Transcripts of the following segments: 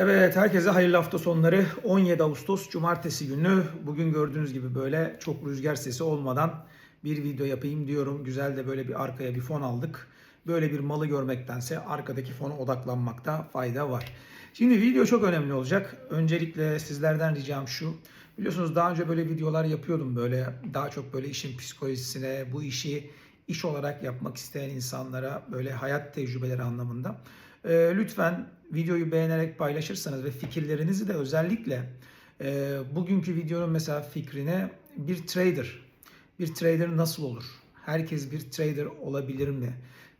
Evet, herkese hayırlı hafta sonları. 17 Ağustos Cumartesi günü. Bugün gördüğünüz gibi böyle çok rüzgar sesi olmadan bir video yapayım diyorum. Güzel de böyle bir arkaya bir fon aldık. Böyle bir malı görmektense arkadaki fona odaklanmakta fayda var. Şimdi video çok önemli olacak. Öncelikle sizlerden ricam şu. Biliyorsunuz daha önce böyle videolar yapıyordum böyle daha çok böyle işin psikolojisine, bu işi iş olarak yapmak isteyen insanlara böyle hayat tecrübeleri anlamında. Ee, lütfen videoyu beğenerek paylaşırsanız ve fikirlerinizi de özellikle e, bugünkü videonun mesela fikrine bir trader, bir trader nasıl olur? Herkes bir trader olabilir mi?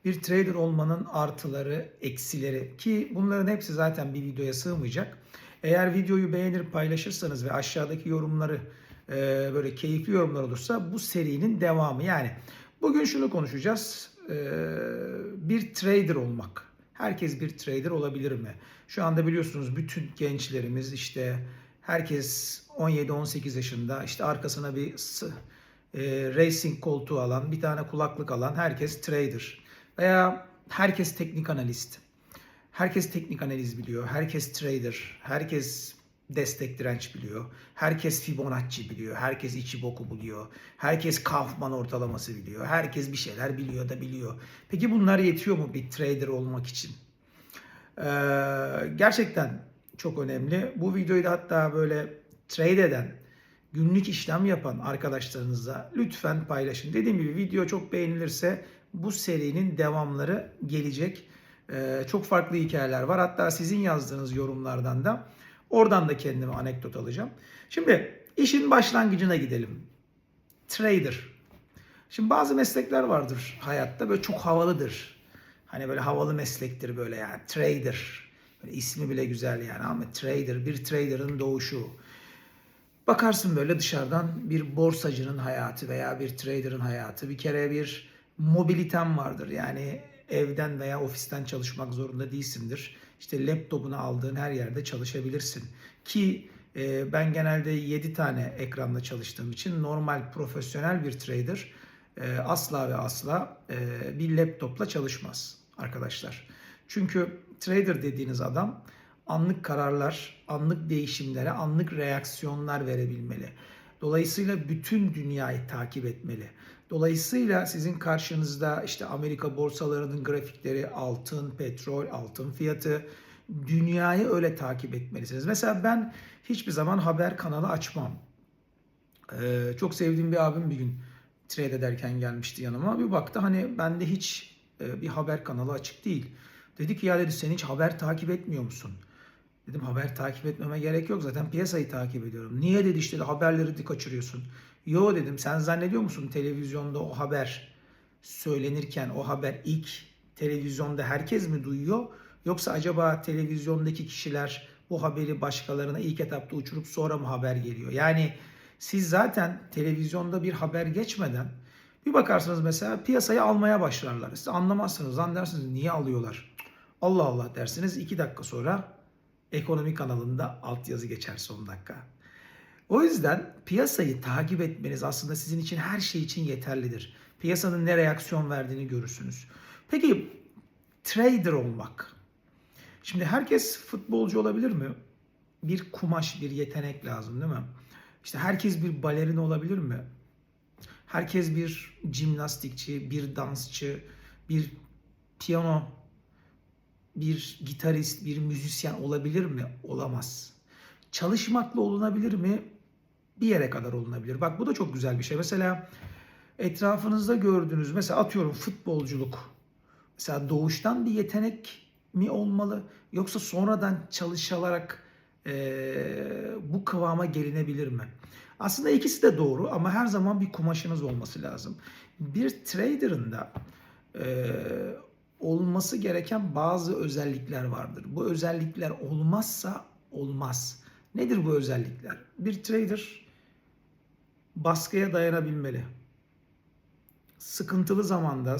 Bir trader olmanın artıları, eksileri ki bunların hepsi zaten bir videoya sığmayacak. Eğer videoyu beğenir paylaşırsanız ve aşağıdaki yorumları e, böyle keyifli yorumlar olursa bu serinin devamı. Yani bugün şunu konuşacağız. E, bir trader olmak. Herkes bir trader olabilir mi? Şu anda biliyorsunuz bütün gençlerimiz işte herkes 17-18 yaşında işte arkasına bir e, racing koltuğu alan, bir tane kulaklık alan herkes trader. Veya herkes teknik analist. Herkes teknik analiz biliyor. Herkes trader. Herkes destek direnç biliyor. Herkes Fibonacci biliyor. Herkes Ichimoku biliyor. Herkes Kaufman ortalaması biliyor. Herkes bir şeyler biliyor da biliyor. Peki bunlar yetiyor mu bir trader olmak için? Ee, gerçekten çok önemli. Bu videoyu da hatta böyle trade eden, günlük işlem yapan arkadaşlarınızla lütfen paylaşın. Dediğim gibi video çok beğenilirse bu serinin devamları gelecek. Ee, çok farklı hikayeler var. Hatta sizin yazdığınız yorumlardan da oradan da kendime anekdot alacağım. Şimdi işin başlangıcına gidelim. Trader. Şimdi bazı meslekler vardır hayatta böyle çok havalıdır. Hani böyle havalı meslektir böyle yani trader. Böyle ismi bile güzel yani ama trader bir trader'ın doğuşu. Bakarsın böyle dışarıdan bir borsacının hayatı veya bir trader'ın hayatı. Bir kere bir mobiliten vardır. Yani evden veya ofisten çalışmak zorunda değilsindir. İşte laptopunu aldığın her yerde çalışabilirsin. Ki e, ben genelde 7 tane ekranla çalıştığım için normal profesyonel bir trader e, asla ve asla e, bir laptopla çalışmaz arkadaşlar. Çünkü trader dediğiniz adam anlık kararlar, anlık değişimlere, anlık reaksiyonlar verebilmeli. Dolayısıyla bütün dünyayı takip etmeli. Dolayısıyla sizin karşınızda işte Amerika borsalarının grafikleri, altın, petrol, altın fiyatı, dünyayı öyle takip etmelisiniz. Mesela ben hiçbir zaman haber kanalı açmam. Ee, çok sevdiğim bir abim bir gün trade ederken gelmişti yanıma. Bir baktı hani bende hiç e, bir haber kanalı açık değil. Dedi ki ya dedi sen hiç haber takip etmiyor musun? Dedim haber takip etmeme gerek yok zaten piyasayı takip ediyorum. Niye dedi işte haberleri de kaçırıyorsun. Yo dedim sen zannediyor musun televizyonda o haber söylenirken o haber ilk televizyonda herkes mi duyuyor? Yoksa acaba televizyondaki kişiler bu haberi başkalarına ilk etapta uçurup sonra mı haber geliyor? Yani siz zaten televizyonda bir haber geçmeden bir bakarsınız mesela piyasayı almaya başlarlar. Siz anlamazsınız. Lan dersiniz niye alıyorlar? Allah Allah dersiniz. iki dakika sonra ekonomi kanalında altyazı geçer son dakika. O yüzden piyasayı takip etmeniz aslında sizin için her şey için yeterlidir. Piyasanın ne reaksiyon verdiğini görürsünüz. Peki trader olmak. Şimdi herkes futbolcu olabilir mi? Bir kumaş, bir yetenek lazım değil mi? İşte herkes bir balerin olabilir mi? Herkes bir jimnastikçi, bir dansçı, bir piyano, bir gitarist, bir müzisyen olabilir mi? Olamaz. Çalışmakla olunabilir mi? Bir yere kadar olunabilir. Bak bu da çok güzel bir şey. Mesela etrafınızda gördüğünüz mesela atıyorum futbolculuk. Mesela doğuştan bir yetenek mi olmalı yoksa sonradan çalışılarak eee, bu kıvama gelinebilir mi? Aslında ikisi de doğru ama her zaman bir kumaşınız olması lazım. Bir trader'ın da eee, olması gereken bazı özellikler vardır. Bu özellikler olmazsa olmaz. Nedir bu özellikler? Bir trader baskıya dayanabilmeli. Sıkıntılı zamanda,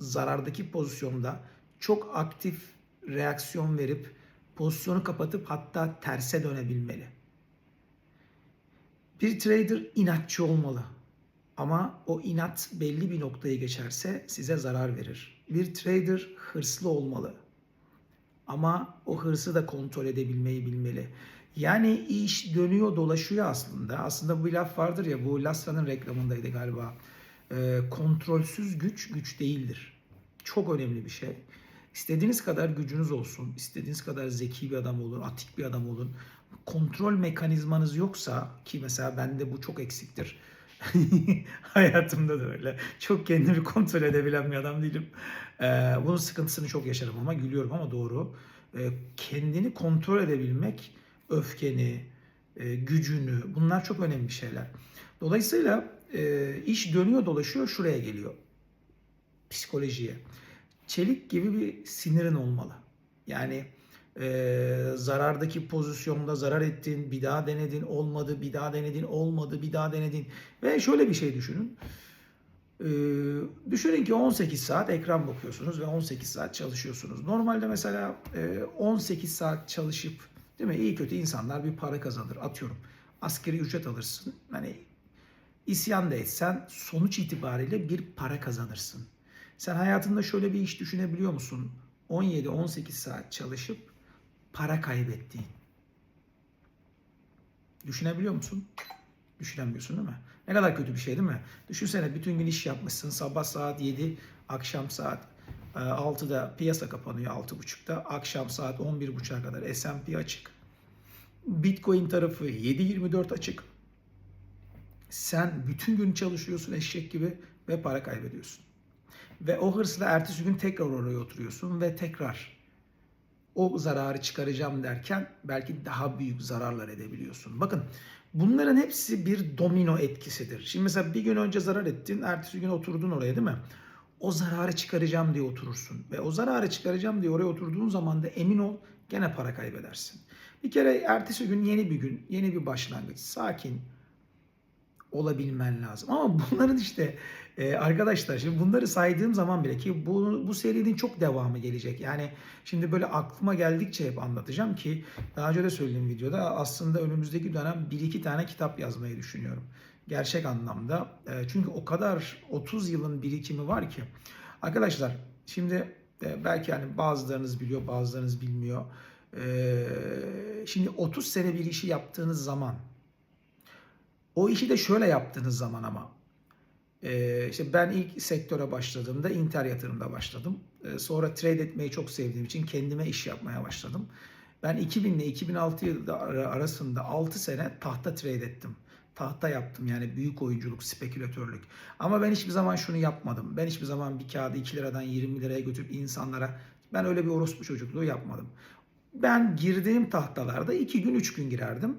zarardaki pozisyonda çok aktif reaksiyon verip pozisyonu kapatıp hatta terse dönebilmeli. Bir trader inatçı olmalı. Ama o inat belli bir noktayı geçerse size zarar verir. Bir trader hırslı olmalı. Ama o hırsı da kontrol edebilmeyi bilmeli. Yani iş dönüyor dolaşıyor aslında. Aslında bu laf vardır ya bu Lasra'nın reklamındaydı galiba. Ee, kontrolsüz güç güç değildir. Çok önemli bir şey. İstediğiniz kadar gücünüz olsun, istediğiniz kadar zeki bir adam olun, atik bir adam olun. Kontrol mekanizmanız yoksa ki mesela bende bu çok eksiktir. Hayatımda da öyle. Çok kendimi kontrol edebilen bir adam değilim. Ee, bunun sıkıntısını çok yaşarım ama gülüyorum ama doğru. Ee, kendini kontrol edebilmek, öfkeni, e, gücünü bunlar çok önemli şeyler. Dolayısıyla e, iş dönüyor dolaşıyor şuraya geliyor. Psikolojiye. Çelik gibi bir sinirin olmalı. Yani e, zarardaki pozisyonda zarar ettin, bir daha denedin, olmadı, bir daha denedin, olmadı, bir daha denedin. Ve şöyle bir şey düşünün. Ee, düşünün ki 18 saat ekran bakıyorsunuz ve 18 saat çalışıyorsunuz. Normalde mesela e, 18 saat çalışıp değil mi iyi kötü insanlar bir para kazanır. Atıyorum askeri ücret alırsın. Hani isyan da etsen sonuç itibariyle bir para kazanırsın. Sen hayatında şöyle bir iş düşünebiliyor musun? 17-18 saat çalışıp para kaybettiğin. Düşünebiliyor musun? Düşünemiyorsun değil mi? Ne kadar kötü bir şey değil mi? Düşünsene bütün gün iş yapmışsın. Sabah saat 7, akşam saat e, 6'da piyasa kapanıyor 6.30'da. Akşam saat 11.30'a kadar S&P açık. Bitcoin tarafı 7.24 açık. Sen bütün gün çalışıyorsun eşek gibi ve para kaybediyorsun. Ve o hırsla ertesi gün tekrar oraya oturuyorsun ve tekrar o zararı çıkaracağım derken belki daha büyük zararlar edebiliyorsun. Bakın bunların hepsi bir domino etkisidir. Şimdi mesela bir gün önce zarar ettin, ertesi gün oturdun oraya değil mi? O zararı çıkaracağım diye oturursun. Ve o zararı çıkaracağım diye oraya oturduğun zaman da emin ol gene para kaybedersin. Bir kere ertesi gün yeni bir gün, yeni bir başlangıç. Sakin, olabilmen lazım. Ama bunların işte e, arkadaşlar şimdi bunları saydığım zaman bile ki bu, bu serinin çok devamı gelecek. Yani şimdi böyle aklıma geldikçe hep anlatacağım ki daha önce de söylediğim videoda aslında önümüzdeki dönem bir iki tane kitap yazmayı düşünüyorum. Gerçek anlamda. E, çünkü o kadar 30 yılın birikimi var ki. Arkadaşlar şimdi e, belki hani bazılarınız biliyor bazılarınız bilmiyor. E, şimdi 30 sene bir işi yaptığınız zaman o işi de şöyle yaptığınız zaman ama e, işte ben ilk sektöre başladığımda Inter yatırımda başladım. E, sonra trade etmeyi çok sevdiğim için kendime iş yapmaya başladım. Ben 2000 ile 2006 yılı arasında 6 sene tahta trade ettim. Tahta yaptım yani büyük oyunculuk, spekülatörlük. Ama ben hiçbir zaman şunu yapmadım. Ben hiçbir zaman bir kağıdı 2 liradan 20 liraya götürüp insanlara ben öyle bir orospu çocukluğu yapmadım. Ben girdiğim tahtalarda 2 gün 3 gün girerdim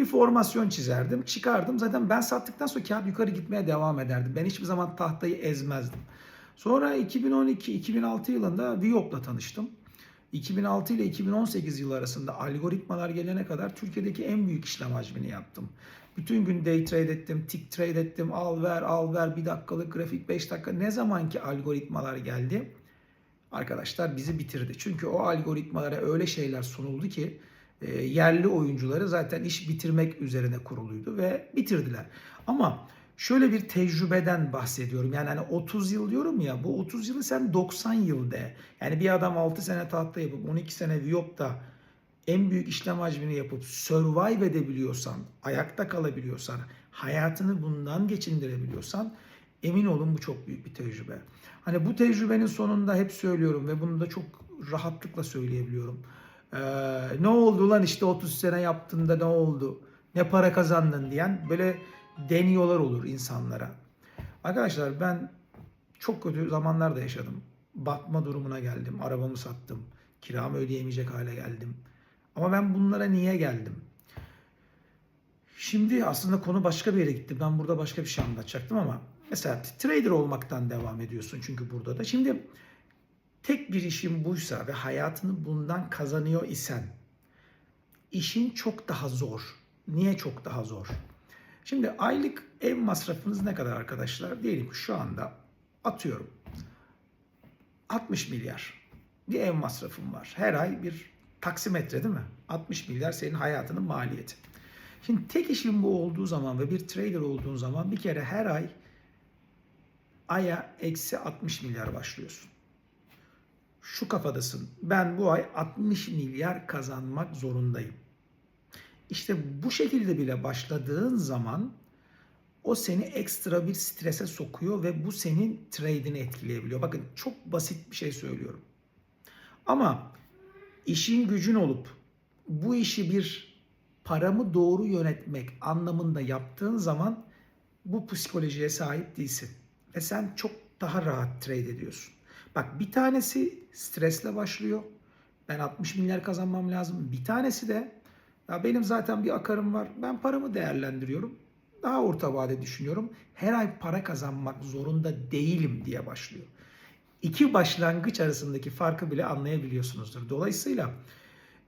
bir formasyon çizerdim, çıkardım. Zaten ben sattıktan sonra kağıt yukarı gitmeye devam ederdi. Ben hiçbir zaman tahtayı ezmezdim. Sonra 2012-2006 yılında Viop'la tanıştım. 2006 ile 2018 yılı arasında algoritmalar gelene kadar Türkiye'deki en büyük işlem hacmini yaptım. Bütün gün day trade ettim, tick trade ettim, al ver al ver bir dakikalık grafik 5 dakika. Ne zamanki algoritmalar geldi arkadaşlar bizi bitirdi. Çünkü o algoritmalara öyle şeyler sunuldu ki e, yerli oyuncuları zaten iş bitirmek üzerine kuruluydu ve bitirdiler. Ama şöyle bir tecrübeden bahsediyorum. Yani hani 30 yıl diyorum ya bu 30 yılı sen 90 yıl de. Yani bir adam 6 sene tahta yapıp 12 sene Viyop'ta en büyük işlem hacmini yapıp survive edebiliyorsan, ayakta kalabiliyorsan, hayatını bundan geçindirebiliyorsan emin olun bu çok büyük bir tecrübe. Hani bu tecrübenin sonunda hep söylüyorum ve bunu da çok rahatlıkla söyleyebiliyorum. Ee, ne oldu lan işte 30 sene yaptığında ne oldu? Ne para kazandın diyen böyle deniyorlar olur insanlara. Arkadaşlar ben çok kötü zamanlar da yaşadım. Batma durumuna geldim. Arabamı sattım. Kiramı ödeyemeyecek hale geldim. Ama ben bunlara niye geldim? Şimdi aslında konu başka bir yere gitti. Ben burada başka bir şey anlatacaktım ama mesela trader olmaktan devam ediyorsun çünkü burada da. Şimdi tek bir işin buysa ve hayatını bundan kazanıyor isen işin çok daha zor. Niye çok daha zor? Şimdi aylık ev masrafınız ne kadar arkadaşlar? Diyelim ki şu anda atıyorum 60 milyar bir ev masrafım var. Her ay bir taksimetre değil mi? 60 milyar senin hayatının maliyeti. Şimdi tek işin bu olduğu zaman ve bir trader olduğun zaman bir kere her ay aya eksi 60 milyar başlıyorsun. Şu kafadasın. Ben bu ay 60 milyar kazanmak zorundayım. İşte bu şekilde bile başladığın zaman o seni ekstra bir strese sokuyor ve bu senin trade'ini etkileyebiliyor. Bakın çok basit bir şey söylüyorum. Ama işin gücün olup bu işi bir paramı doğru yönetmek anlamında yaptığın zaman bu psikolojiye sahip değilsin. Ve sen çok daha rahat trade ediyorsun. Bak bir tanesi stresle başlıyor. Ben 60 milyar kazanmam lazım. Bir tanesi de ya benim zaten bir akarım var. Ben paramı değerlendiriyorum. Daha orta vade düşünüyorum. Her ay para kazanmak zorunda değilim diye başlıyor. İki başlangıç arasındaki farkı bile anlayabiliyorsunuzdur. Dolayısıyla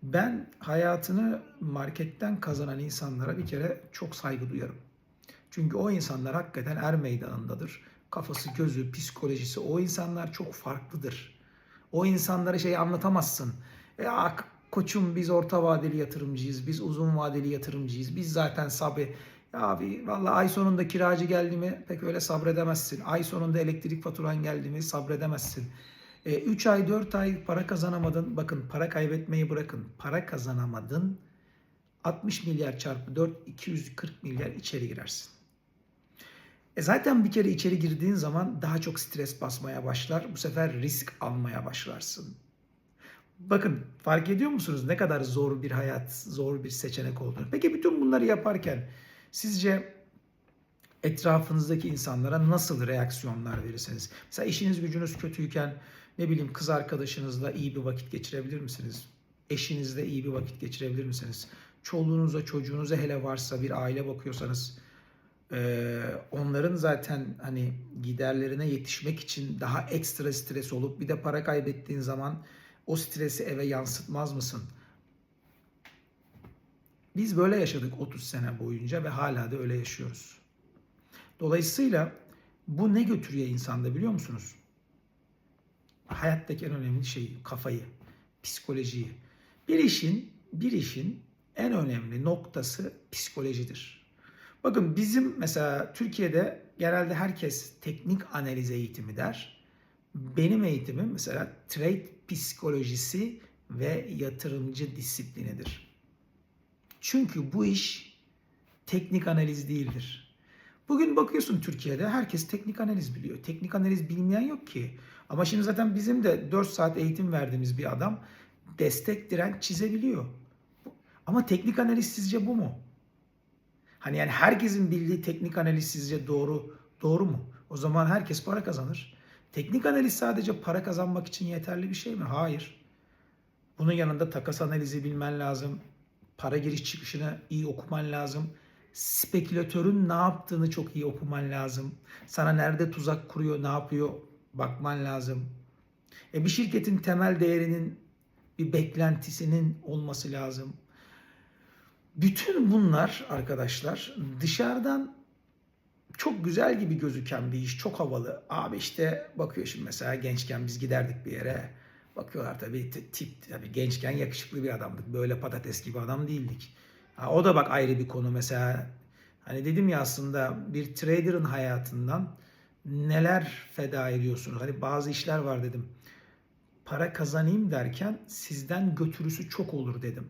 ben hayatını marketten kazanan insanlara bir kere çok saygı duyarım. Çünkü o insanlar hakikaten er meydanındadır. Kafası, gözü, psikolojisi o insanlar çok farklıdır. O insanlara şey anlatamazsın. Ya koçum biz orta vadeli yatırımcıyız, biz uzun vadeli yatırımcıyız, biz zaten sabri. Ya abi valla ay sonunda kiracı geldi mi pek öyle sabredemezsin. Ay sonunda elektrik faturan geldi mi sabredemezsin. 3 ay 4 ay para kazanamadın. Bakın para kaybetmeyi bırakın. Para kazanamadın. 60 milyar çarpı 4 240 milyar içeri girersin. E zaten bir kere içeri girdiğin zaman daha çok stres basmaya başlar. Bu sefer risk almaya başlarsın. Bakın fark ediyor musunuz ne kadar zor bir hayat, zor bir seçenek olduğunu. Peki bütün bunları yaparken sizce etrafınızdaki insanlara nasıl reaksiyonlar verirsiniz? Mesela işiniz gücünüz kötüyken ne bileyim kız arkadaşınızla iyi bir vakit geçirebilir misiniz? Eşinizle iyi bir vakit geçirebilir misiniz? Çoluğunuza, çocuğunuza hele varsa bir aile bakıyorsanız onların zaten hani giderlerine yetişmek için daha ekstra stres olup bir de para kaybettiğin zaman o stresi eve yansıtmaz mısın? Biz böyle yaşadık 30 sene boyunca ve hala da öyle yaşıyoruz. Dolayısıyla bu ne götürüyor insanda biliyor musunuz? Hayattaki en önemli şey kafayı, psikolojiyi. Bir işin bir işin en önemli noktası psikolojidir. Bakın bizim mesela Türkiye'de genelde herkes teknik analiz eğitimi der. Benim eğitimim mesela trade psikolojisi ve yatırımcı disiplinidir. Çünkü bu iş teknik analiz değildir. Bugün bakıyorsun Türkiye'de herkes teknik analiz biliyor. Teknik analiz bilmeyen yok ki. Ama şimdi zaten bizim de 4 saat eğitim verdiğimiz bir adam destek direnç çizebiliyor. Ama teknik analiz sizce bu mu? Hani yani herkesin bildiği teknik analiz sizce doğru doğru mu? O zaman herkes para kazanır. Teknik analiz sadece para kazanmak için yeterli bir şey mi? Hayır. Bunun yanında takas analizi bilmen lazım. Para giriş çıkışını iyi okuman lazım. Spekülatörün ne yaptığını çok iyi okuman lazım. Sana nerede tuzak kuruyor, ne yapıyor bakman lazım. E bir şirketin temel değerinin bir beklentisinin olması lazım. Bütün bunlar arkadaşlar dışarıdan çok güzel gibi gözüken bir iş, çok havalı. Abi işte bakıyor şimdi mesela gençken biz giderdik bir yere. Bakıyorlar tabii tip, tabii gençken yakışıklı bir adamdık. Böyle patates gibi adam değildik. Ha, o da bak ayrı bir konu mesela. Hani dedim ya aslında bir trader'ın hayatından neler feda ediyorsunuz? Hani bazı işler var dedim. Para kazanayım derken sizden götürüsü çok olur dedim.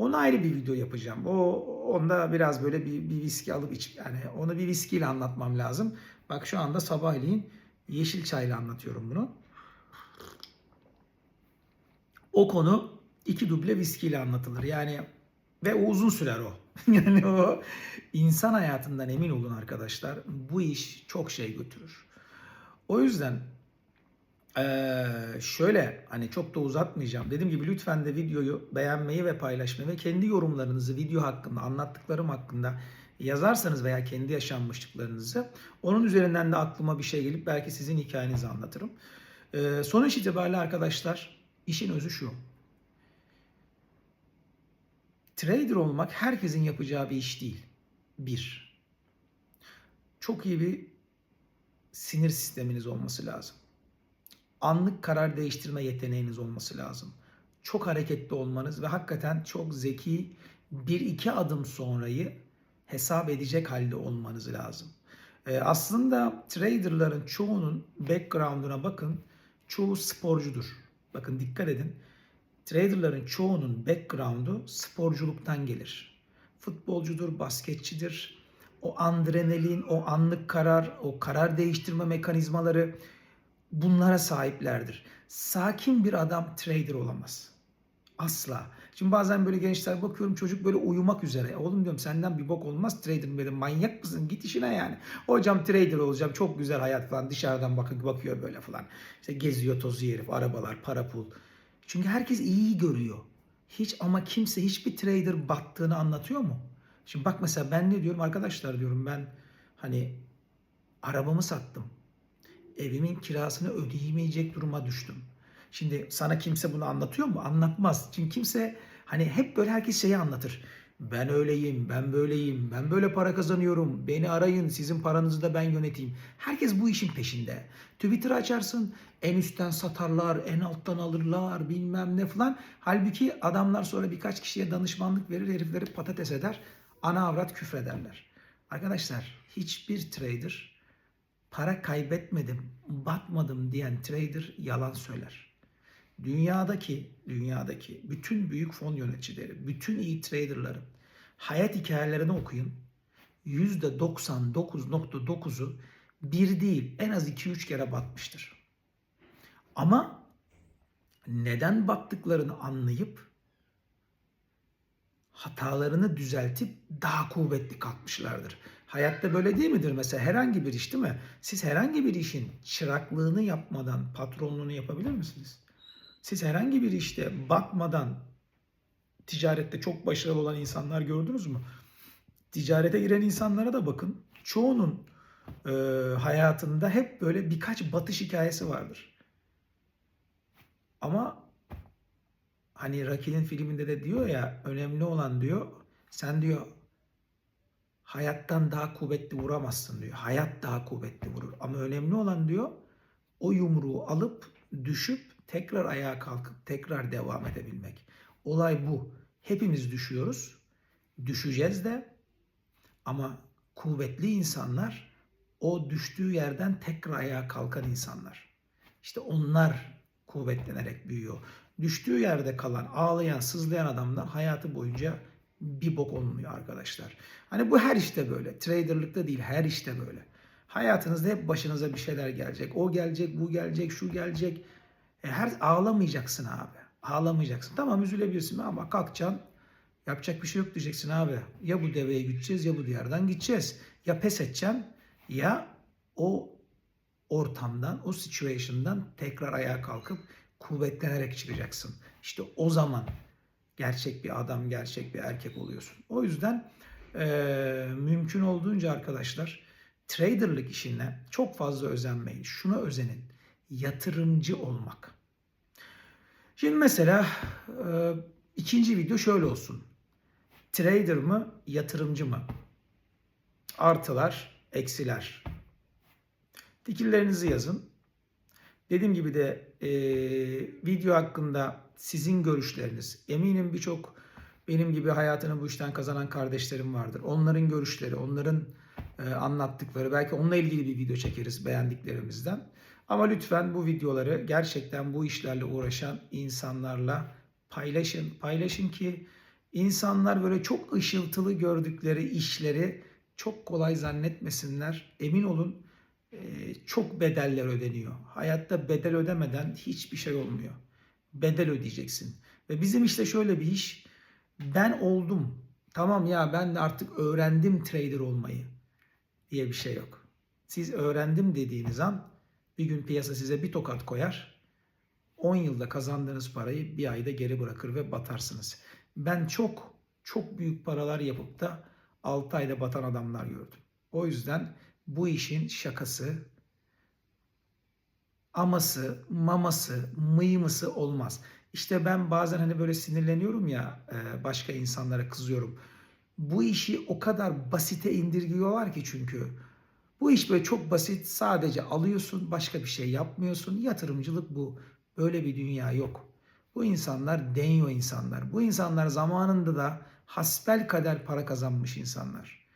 Ona ayrı bir video yapacağım. O onda biraz böyle bir, bir viski alıp iç yani onu bir viskiyle anlatmam lazım. Bak şu anda sabahleyin yeşil çayla anlatıyorum bunu. O konu iki duble viskiyle anlatılır. Yani ve o uzun sürer o. yani o insan hayatından emin olun arkadaşlar. Bu iş çok şey götürür. O yüzden ee, şöyle hani çok da uzatmayacağım. Dediğim gibi lütfen de videoyu beğenmeyi ve paylaşmayı ve kendi yorumlarınızı video hakkında, anlattıklarım hakkında yazarsanız veya kendi yaşanmışlıklarınızı onun üzerinden de aklıma bir şey gelip belki sizin hikayenizi anlatırım. Ee, sonuç itibariyle arkadaşlar işin özü şu. Trader olmak herkesin yapacağı bir iş değil. Bir. Çok iyi bir sinir sisteminiz olması lazım anlık karar değiştirme yeteneğiniz olması lazım. Çok hareketli olmanız ve hakikaten çok zeki bir iki adım sonrayı hesap edecek halde olmanız lazım. Ee, aslında traderların çoğunun background'una bakın çoğu sporcudur. Bakın dikkat edin. Traderların çoğunun background'u sporculuktan gelir. Futbolcudur, basketçidir. O adrenalin, o anlık karar, o karar değiştirme mekanizmaları bunlara sahiplerdir. Sakin bir adam trader olamaz. Asla. Şimdi bazen böyle gençler bakıyorum çocuk böyle uyumak üzere. Oğlum diyorum senden bir bok olmaz trader böyle manyak mısın git işine yani. Hocam trader olacağım çok güzel hayat falan dışarıdan bakın bakıyor böyle falan. İşte geziyor tozuyor herif arabalar para pul. Çünkü herkes iyi görüyor. Hiç ama kimse hiçbir trader battığını anlatıyor mu? Şimdi bak mesela ben ne diyorum arkadaşlar diyorum ben hani arabamı sattım. Evimin kirasını ödeyemeyecek duruma düştüm. Şimdi sana kimse bunu anlatıyor mu? Anlatmaz. Çünkü kimse hani hep böyle herkes şeyi anlatır. Ben öyleyim, ben böyleyim, ben böyle para kazanıyorum. Beni arayın, sizin paranızı da ben yöneteyim. Herkes bu işin peşinde. Twitter açarsın, en üstten satarlar, en alttan alırlar, bilmem ne falan. Halbuki adamlar sonra birkaç kişiye danışmanlık verir, herifleri patates eder, ana avrat küfrederler. Arkadaşlar hiçbir trader para kaybetmedim, batmadım diyen trader yalan söyler. Dünyadaki dünyadaki bütün büyük fon yöneticileri, bütün iyi traderların hayat hikayelerini okuyun. %99.9'u bir değil en az 2-3 kere batmıştır. Ama neden battıklarını anlayıp hatalarını düzeltip daha kuvvetli kalkmışlardır. Hayatta böyle değil midir? Mesela herhangi bir iş değil mi? Siz herhangi bir işin çıraklığını yapmadan patronluğunu yapabilir misiniz? Siz herhangi bir işte batmadan ticarette çok başarılı olan insanlar gördünüz mü? Ticarete giren insanlara da bakın. Çoğunun e, hayatında hep böyle birkaç batış hikayesi vardır. Ama hani Rocky'nin filminde de diyor ya önemli olan diyor sen diyor hayattan daha kuvvetli vuramazsın diyor. Hayat daha kuvvetli vurur. Ama önemli olan diyor o yumruğu alıp düşüp tekrar ayağa kalkıp tekrar devam edebilmek. Olay bu. Hepimiz düşüyoruz. Düşeceğiz de ama kuvvetli insanlar o düştüğü yerden tekrar ayağa kalkan insanlar. İşte onlar kuvvetlenerek büyüyor. Düştüğü yerde kalan, ağlayan, sızlayan adamdan hayatı boyunca bir bok olmuyor arkadaşlar. Hani bu her işte böyle. Traderlıkta değil, her işte böyle. Hayatınızda hep başınıza bir şeyler gelecek. O gelecek, bu gelecek, şu gelecek. E her ağlamayacaksın abi. Ağlamayacaksın. Tamam üzülebilirsin ama kalkacaksın. Yapacak bir şey yok diyeceksin abi. Ya bu deveye gideceğiz ya bu diyardan gideceğiz. Ya pes edeceksin ya o ortamdan, o situation'dan tekrar ayağa kalkıp kuvvetlenerek çıkacaksın. İşte o zaman gerçek bir adam, gerçek bir erkek oluyorsun. O yüzden e, mümkün olduğunca arkadaşlar traderlık işine çok fazla özenmeyin. Şuna özenin. Yatırımcı olmak. Şimdi mesela e, ikinci video şöyle olsun. Trader mı, yatırımcı mı? Artılar, eksiler. Fikirlerinizi yazın. Dediğim gibi de e, video hakkında sizin görüşleriniz, eminim birçok benim gibi hayatını bu işten kazanan kardeşlerim vardır. Onların görüşleri, onların e, anlattıkları, belki onunla ilgili bir video çekeriz beğendiklerimizden. Ama lütfen bu videoları gerçekten bu işlerle uğraşan insanlarla paylaşın. Paylaşın ki insanlar böyle çok ışıltılı gördükleri işleri çok kolay zannetmesinler. Emin olun e, çok bedeller ödeniyor. Hayatta bedel ödemeden hiçbir şey olmuyor. Bedel ödeyeceksin. Ve bizim işte şöyle bir iş. Ben oldum. Tamam ya ben de artık öğrendim trader olmayı diye bir şey yok. Siz öğrendim dediğiniz an bir gün piyasa size bir tokat koyar. 10 yılda kazandığınız parayı bir ayda geri bırakır ve batarsınız. Ben çok çok büyük paralar yapıp da 6 ayda batan adamlar gördüm. O yüzden bu işin şakası, aması, maması, mıymısı olmaz. İşte ben bazen hani böyle sinirleniyorum ya e, başka insanlara kızıyorum. Bu işi o kadar basite indirgiyorlar ki çünkü. Bu iş böyle çok basit. Sadece alıyorsun, başka bir şey yapmıyorsun. Yatırımcılık bu. Böyle bir dünya yok. Bu insanlar deniyor insanlar. Bu insanlar zamanında da hasbel kader para kazanmış insanlar.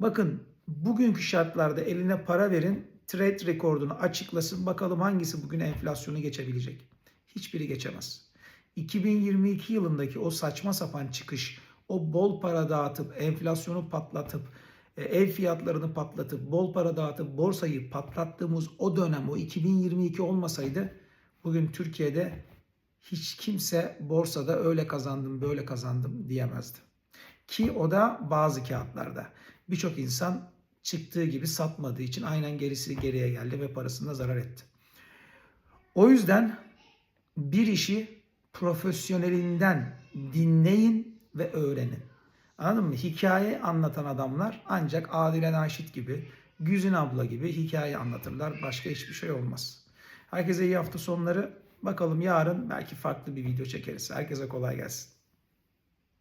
Bakın bugünkü şartlarda eline para verin trade rekordunu açıklasın. Bakalım hangisi bugün enflasyonu geçebilecek. Hiçbiri geçemez. 2022 yılındaki o saçma sapan çıkış, o bol para dağıtıp, enflasyonu patlatıp, e, ev fiyatlarını patlatıp, bol para dağıtıp borsayı patlattığımız o dönem, o 2022 olmasaydı bugün Türkiye'de hiç kimse borsada öyle kazandım, böyle kazandım diyemezdi. Ki o da bazı kağıtlarda. Birçok insan çıktığı gibi satmadığı için aynen gerisi geriye geldi ve parasında zarar etti. O yüzden bir işi profesyonelinden dinleyin ve öğrenin. Anladın mı? Hikaye anlatan adamlar ancak Adile Naşit gibi, Güzin abla gibi hikaye anlatırlar. Başka hiçbir şey olmaz. Herkese iyi hafta sonları. Bakalım yarın belki farklı bir video çekeriz. Herkese kolay gelsin.